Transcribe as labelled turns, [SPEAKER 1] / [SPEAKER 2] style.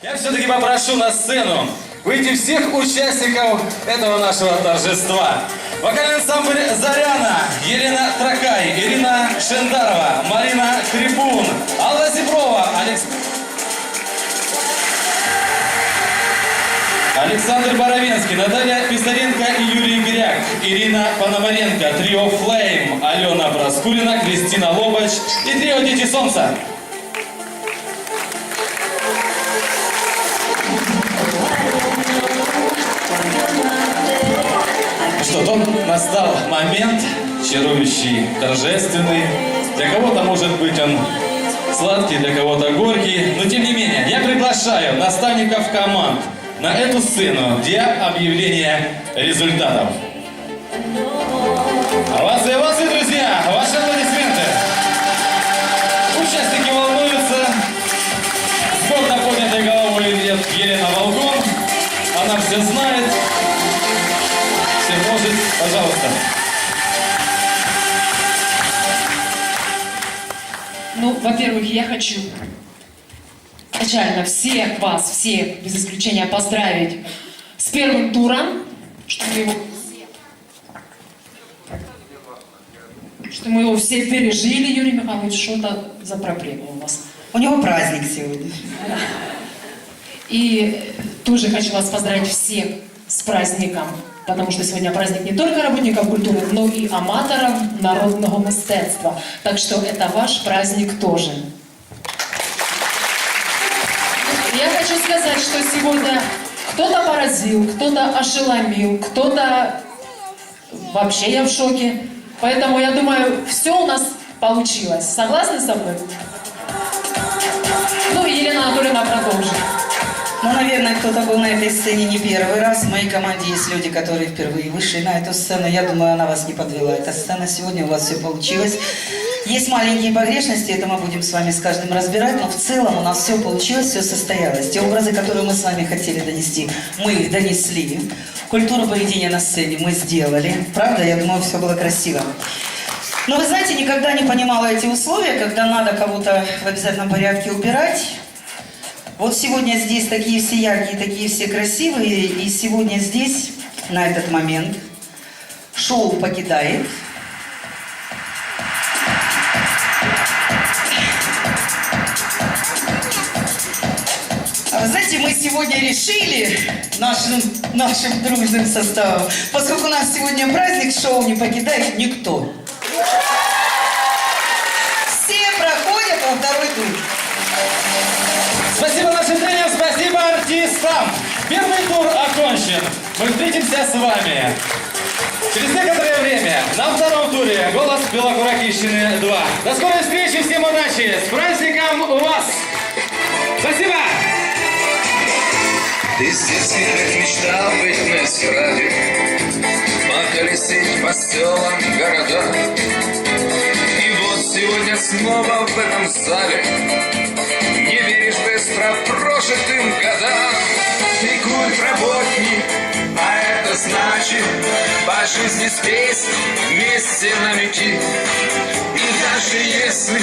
[SPEAKER 1] Я все-таки попрошу на сцену выйти всех участников этого нашего торжества. Вокальный ансамбль «Заряна», Елена Тракай, Ирина Шендарова, Марина Крипун, Алла Зеброва, Алекс... Александр Боровенский, Наталья Писаренко и Юрий Гряк, Ирина Пономаренко, трио «Флейм», Алена Проскурина, Кристина Лобач и трио «Дети Солнца». Что, тут настал момент чарующий, торжественный. Для кого-то, может быть, он сладкий, для кого-то горький. Но, тем не менее, я приглашаю наставников команд на эту сцену для объявления результатов. А вас и вас, и друзья, ваши аплодисменты. Участники волнуются. С гордо поднятой головой идет Елена Волкон. Она все знает. Все может, пожалуйста.
[SPEAKER 2] Ну, во-первых, я хочу изначально всех вас, всех, без исключения, поздравить с первым туром, что мы его, что мы его все пережили, Юрий Михайлович, что это за проблема у вас?
[SPEAKER 3] У него праздник сегодня.
[SPEAKER 2] И тоже хочу вас поздравить всех с праздником, потому что сегодня праздник не только работников культуры, но и аматоров народного мистецтва. Так что это ваш праздник тоже. Я хочу сказать, что сегодня кто-то поразил, кто-то ошеломил, кто-то вообще я в шоке. Поэтому я думаю, все у нас получилось. Согласны со мной? Ну, Елена Анатольевна продолжит.
[SPEAKER 3] Наверное, кто-то был на этой сцене не первый раз. В моей команде есть люди, которые впервые вышли на эту сцену. Я думаю, она вас не подвела. Эта сцена сегодня у вас все получилось. Есть маленькие погрешности, это мы будем с вами с каждым разбирать, но в целом у нас все получилось, все состоялось. Те образы, которые мы с вами хотели донести, мы их донесли. Культуру поведения на сцене мы сделали. Правда, я думаю, все было красиво. Но вы знаете, никогда не понимала эти условия, когда надо кого-то в обязательном порядке убирать. Вот сегодня здесь такие все яркие, такие все красивые, и сегодня здесь, на этот момент, шоу покидает. А вы знаете, мы сегодня решили нашим, нашим дружным составом, поскольку у нас сегодня праздник, шоу не покидает никто.
[SPEAKER 1] Артистам. Первый тур окончен. Мы встретимся с вами через некоторое время на втором туре «Голос Белокуракищины 2». До скорой встречи, всем удачи! С праздником вас! Спасибо!
[SPEAKER 4] Ты с детских мечтал быть на эстраде Поколесить по селам города И вот сегодня снова в этом зале Не веришь быстро прожитым годам Жизни с песней вместе на меки И даже если